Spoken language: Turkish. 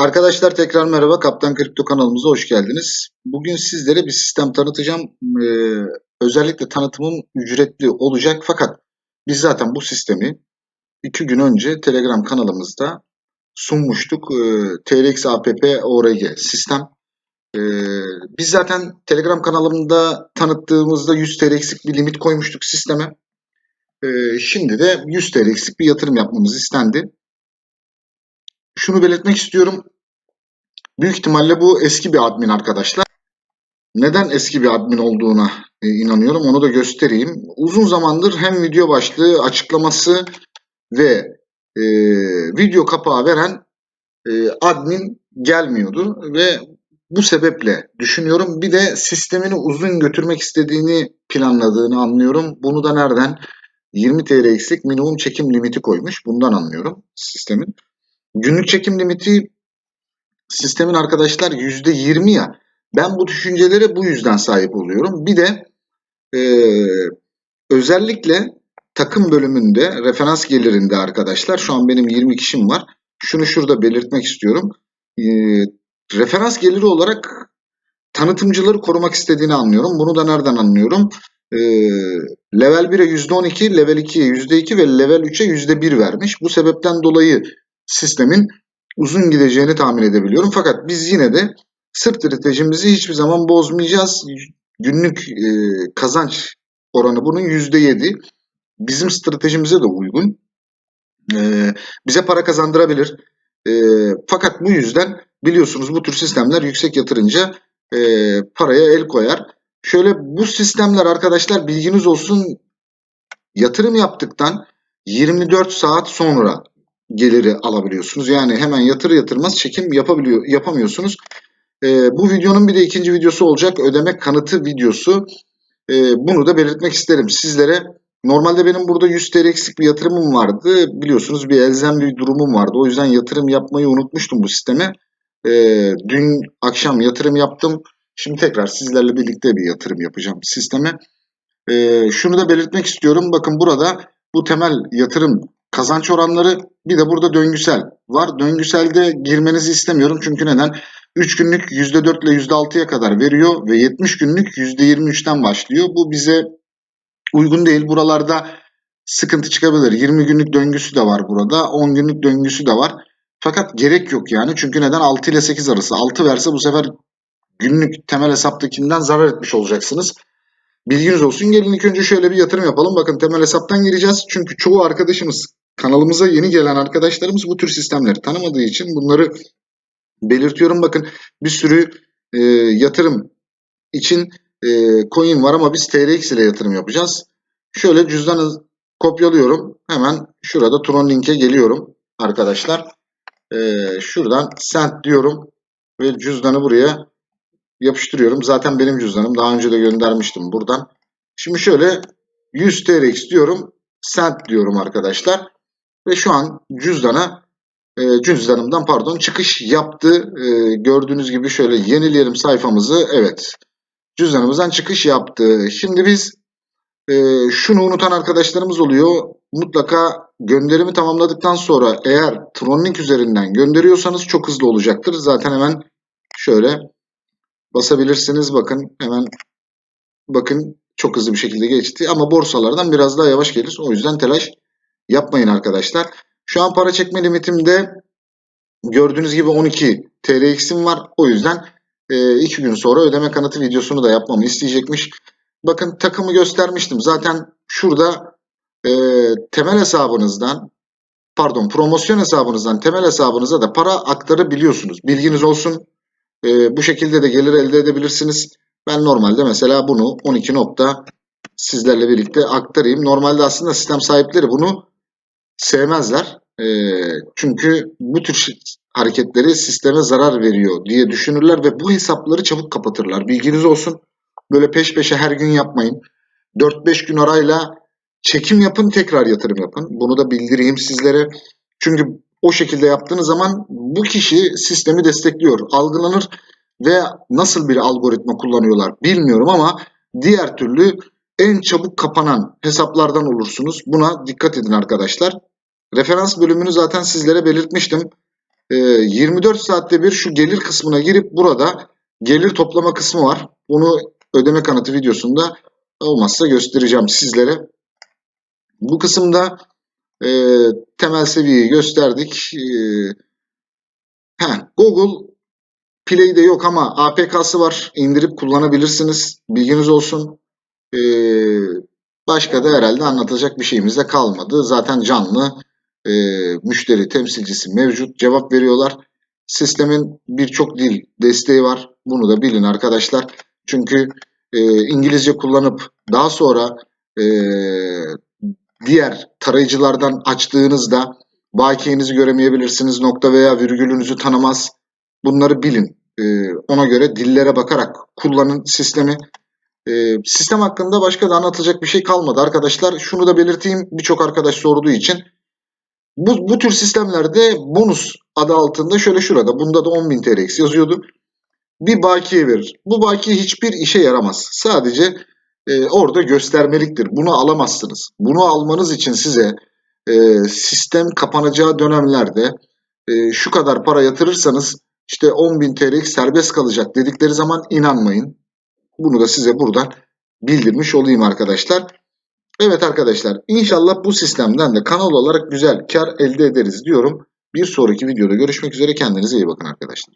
Arkadaşlar tekrar merhaba. Kaptan Kripto kanalımıza hoş geldiniz. Bugün sizlere bir sistem tanıtacağım. Ee, özellikle tanıtımım ücretli olacak fakat biz zaten bu sistemi iki gün önce Telegram kanalımızda sunmuştuk. Ee, TRX APP ORG sistem. Ee, biz zaten Telegram kanalımda tanıttığımızda 100 TRX'lik bir limit koymuştuk sisteme. Ee, şimdi de 100 TRX'lik bir yatırım yapmamız istendi şunu belirtmek istiyorum. Büyük ihtimalle bu eski bir admin arkadaşlar. Neden eski bir admin olduğuna e, inanıyorum onu da göstereyim. Uzun zamandır hem video başlığı, açıklaması ve e, video kapağı veren e, admin gelmiyordu ve bu sebeple düşünüyorum. Bir de sistemini uzun götürmek istediğini planladığını anlıyorum. Bunu da nereden? 20 TL eksik minimum çekim limiti koymuş. Bundan anlıyorum sistemin. Günlük çekim limiti sistemin arkadaşlar %20 ya. Ben bu düşüncelere bu yüzden sahip oluyorum. Bir de e, özellikle takım bölümünde referans gelirinde arkadaşlar şu an benim 20 kişim var. Şunu şurada belirtmek istiyorum. E, referans geliri olarak tanıtımcıları korumak istediğini anlıyorum. Bunu da nereden anlıyorum? E, level 1'e %12, level 2'ye %2 ve level 3'e %1 vermiş. Bu sebepten dolayı sistemin uzun gideceğini tahmin edebiliyorum. Fakat biz yine de sırt stratejimizi hiçbir zaman bozmayacağız. Günlük e, kazanç oranı bunun %7. Bizim stratejimize de uygun. E, bize para kazandırabilir. E, fakat bu yüzden biliyorsunuz bu tür sistemler yüksek yatırınca e, paraya el koyar. Şöyle bu sistemler arkadaşlar bilginiz olsun yatırım yaptıktan 24 saat sonra geliri alabiliyorsunuz. Yani hemen yatır yatırmaz çekim yapabiliyor yapamıyorsunuz. E, bu videonun bir de ikinci videosu olacak. Ödeme kanıtı videosu. E, bunu da belirtmek isterim sizlere. Normalde benim burada 100 TL eksik bir yatırımım vardı. Biliyorsunuz bir elzem bir durumum vardı. O yüzden yatırım yapmayı unutmuştum bu sisteme. E, dün akşam yatırım yaptım. Şimdi tekrar sizlerle birlikte bir yatırım yapacağım sisteme. E, şunu da belirtmek istiyorum. Bakın burada bu temel yatırım kazanç oranları bir de burada döngüsel var. Döngüselde girmenizi istemiyorum çünkü neden? 3 günlük %4 ile %6'ya kadar veriyor ve 70 günlük %23'ten başlıyor. Bu bize uygun değil. Buralarda sıkıntı çıkabilir. 20 günlük döngüsü de var burada. 10 günlük döngüsü de var. Fakat gerek yok yani. Çünkü neden? 6 ile 8 arası. 6 verse bu sefer günlük temel hesaptakinden zarar etmiş olacaksınız. Bilginiz olsun. Gelin ilk önce şöyle bir yatırım yapalım. Bakın temel hesaptan gireceğiz. Çünkü çoğu arkadaşımız kanalımıza yeni gelen arkadaşlarımız bu tür sistemleri tanımadığı için bunları belirtiyorum. Bakın bir sürü e, yatırım için e, coin var ama biz TRX ile yatırım yapacağız. Şöyle cüzdanı kopyalıyorum. Hemen şurada Tron linke geliyorum arkadaşlar. E, şuradan send diyorum ve cüzdanı buraya yapıştırıyorum. Zaten benim cüzdanım. Daha önce de göndermiştim buradan. Şimdi şöyle 100 TRX diyorum. Send diyorum arkadaşlar. Ve şu an cüzdana e, cüzdanımdan pardon çıkış yaptı. E, gördüğünüz gibi şöyle yenileyelim sayfamızı. Evet. Cüzdanımızdan çıkış yaptı. Şimdi biz e, şunu unutan arkadaşlarımız oluyor. Mutlaka gönderimi tamamladıktan sonra eğer Tronlink üzerinden gönderiyorsanız çok hızlı olacaktır. Zaten hemen şöyle basabilirsiniz. Bakın hemen bakın çok hızlı bir şekilde geçti. Ama borsalardan biraz daha yavaş gelir. O yüzden telaş yapmayın arkadaşlar. Şu an para çekme limitimde gördüğünüz gibi 12 TLX'im var. O yüzden 2 e, gün sonra ödeme kanıtı videosunu da yapmamı isteyecekmiş. Bakın takımı göstermiştim. Zaten şurada e, temel hesabınızdan pardon promosyon hesabınızdan temel hesabınıza da para aktarabiliyorsunuz. Bilginiz olsun. E, bu şekilde de gelir elde edebilirsiniz. Ben normalde mesela bunu 12 nokta sizlerle birlikte aktarayım. Normalde aslında sistem sahipleri bunu sevmezler. E, çünkü bu tür hareketleri sisteme zarar veriyor diye düşünürler ve bu hesapları çabuk kapatırlar. Bilginiz olsun. Böyle peş peşe her gün yapmayın. 4-5 gün arayla çekim yapın tekrar yatırım yapın. Bunu da bildireyim sizlere. Çünkü o şekilde yaptığınız zaman bu kişi sistemi destekliyor, algılanır ve nasıl bir algoritma kullanıyorlar bilmiyorum ama diğer türlü en çabuk kapanan hesaplardan olursunuz. Buna dikkat edin arkadaşlar. Referans bölümünü zaten sizlere belirtmiştim. e, 24 saatte bir şu gelir kısmına girip burada gelir toplama kısmı var. Bunu ödeme kanıtı videosunda olmazsa göstereceğim sizlere. Bu kısımda e, temel seviyeyi gösterdik. E, heh, Google Play'de yok ama APK'sı var. İndirip kullanabilirsiniz. Bilginiz olsun. E, başka da herhalde anlatacak bir şeyimiz de kalmadı. Zaten canlı e, müşteri temsilcisi mevcut. Cevap veriyorlar. Sistemin birçok dil desteği var. Bunu da bilin arkadaşlar. Çünkü e, İngilizce kullanıp daha sonra e, diğer tarayıcılardan açtığınızda bakiyenizi göremeyebilirsiniz. Nokta veya virgülünüzü tanımaz. Bunları bilin. E, ona göre dillere bakarak kullanın sistemi. E, sistem hakkında başka da anlatacak bir şey kalmadı arkadaşlar. Şunu da belirteyim birçok arkadaş sorduğu için. Bu, bu tür sistemlerde bonus adı altında şöyle şurada bunda da 10.000 TRX yazıyordu. Bir bakiye verir. Bu bakiye hiçbir işe yaramaz. Sadece e, orada göstermeliktir. Bunu alamazsınız. Bunu almanız için size e, sistem kapanacağı dönemlerde e, şu kadar para yatırırsanız işte 10.000 TL'lik serbest kalacak dedikleri zaman inanmayın. Bunu da size buradan bildirmiş olayım arkadaşlar. Evet arkadaşlar inşallah bu sistemden de kanal olarak güzel kar elde ederiz diyorum. Bir sonraki videoda görüşmek üzere kendinize iyi bakın arkadaşlar.